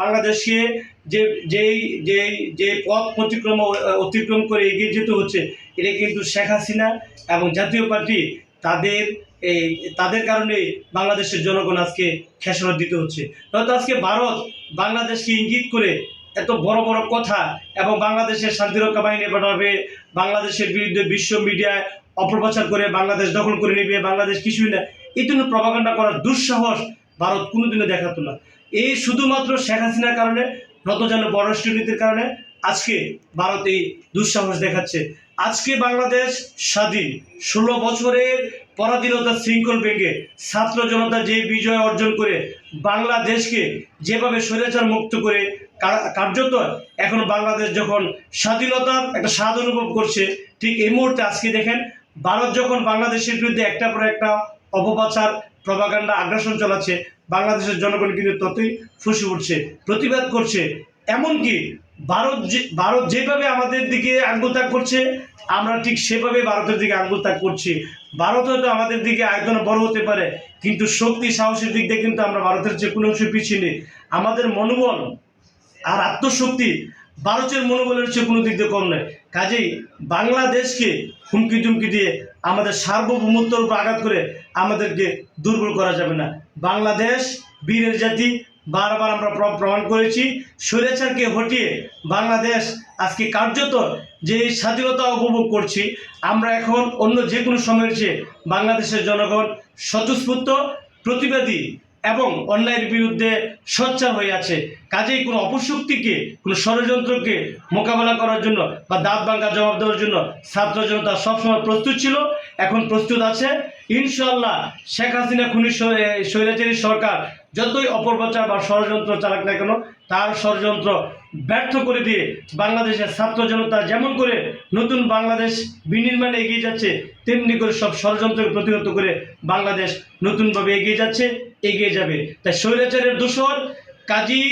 বাংলাদেশকে যে, যেই যেই, যে পথ অতিক্রম অতিক্রম করে এগিয়ে যেতে হচ্ছে, এটা কিন্তু শেখ হাসিনা এবং জাতীয় পার্টি তাদের এই, তাদের কারণে বাংলাদেশের জনগণ আজকে খেসারত দিতে হচ্ছে। নয়তো আজকে ভারত বাংলাদেশকে ইঙ্গিত করে এত বড় বড় কথা এবং বাংলাদেশের শান্তিরক্ষা বাহিনী পাঠাবে, বাংলাদেশের বিরুদ্ধে বিশ্ব মিডিয়ায় অপপ্রচার করে বাংলাদেশ দখল করে নেবে, বাংলাদেশ কিছুই না, এই জন্য প্রভাকাণ্ডা করার দুঃসাহস ভারত কোনোদিনও দেখাতো না। এই শুধুমাত্র শেখ হাসিনার কারণে, নত নতজান পররাষ্ট্রনীতির কারণে আজকে ভারত এই দুঃসাহস দেখাচ্ছে। আজকে বাংলাদেশ স্বাধীন, ষোলো বছরের পরাধীনতা শৃঙ্খল ভেঙে ছাত্র জনতা যে বিজয় অর্জন করে বাংলাদেশকে যেভাবে স্বৈরাচার মুক্ত করে কার্যত এখন বাংলাদেশ যখন স্বাধীনতার একটা স্বাদ অনুভব করছে, ঠিক এই মুহূর্তে আজকে দেখেন, ভারত যখন বাংলাদেশের বিরুদ্ধে একটা পর একটা অপপ্রচার প্রভাকাণ্ডা আগ্রাসন চালাচ্ছে বাংলাদেশের জনগণ কিন্তু ততই ফুসে উঠছে, প্রতিবাদ করছে। এমনকি ভারত যে, ভারত যেভাবে আমাদের দিকে আঙ্গুল তাক করছে, আমরা ঠিক সেভাবে ভারতের দিকে আঙ্গুল তাক করছি। ভারত হয়তো আমাদের দিকে আয়তন বড় হতে পারে, কিন্তু শক্তি, সাহসের দিক দিয়ে কিন্তু আমরা ভারতের যে কোনো কিছু পিছিয়ে নেই। আমাদের মনোবল আর আত্মশক্তি ভারতের মনোবলের চেয়ে কোনো দিক দিয়ে কম নয়। কাজেই বাংলাদেশকে হুমকি টুমকি দিয়ে আমাদের সার্বভৌমত্বর উপর আঘাত করে আমাদেরকে দুর্বল করা যাবে না। বাংলাদেশ বীরের জাতি, বারবার আমরা প্র- প্রমাণ করেছি। স্বৈরাচারকে হটিয়ে বাংলাদেশ আজকে কার্যত যে স্বাধীনতা উপভোগ করছি, আমরা এখন অন্য যে কোনো সময়ের চেয়ে বাংলাদেশের জনগণ স্বতঃস্ফূর্ত, প্রতিবাদী এবং অন্যায়ের বিরুদ্ধে সোচ্চার হয়ে আছে। কাজেই কোনো অপশক্তিকে, কোনো ষড়যন্ত্রকে মোকাবেলা করার জন্য বা দাঁত ভাঙ্গা জবাব দেওয়ার জন্য ছাত্র জনতা সবসময় প্রস্তুত ছিল, এখন প্রস্তুত আছে। ইনশাল্লাহ শেখ হাসিনা খুনি স্বৈরাচারী সরকার যতই অপপ্রচার বা ষড়যন্ত্র চালাক না কেন, তার ষড়যন্ত্র ব্যর্থ করে দিয়ে বাংলাদেশের ছাত্র জনতা যেমন করে নতুন বাংলাদেশ বিনির্মাণে এগিয়ে যাচ্ছে, তেমনি করে সব ষড়যন্ত্রকে প্রতিহত করে বাংলাদেশ নতুনভাবে এগিয়ে যাচ্ছে, এগিয়ে যাবে। তাই স্বৈরাচারের দূষণ কাজী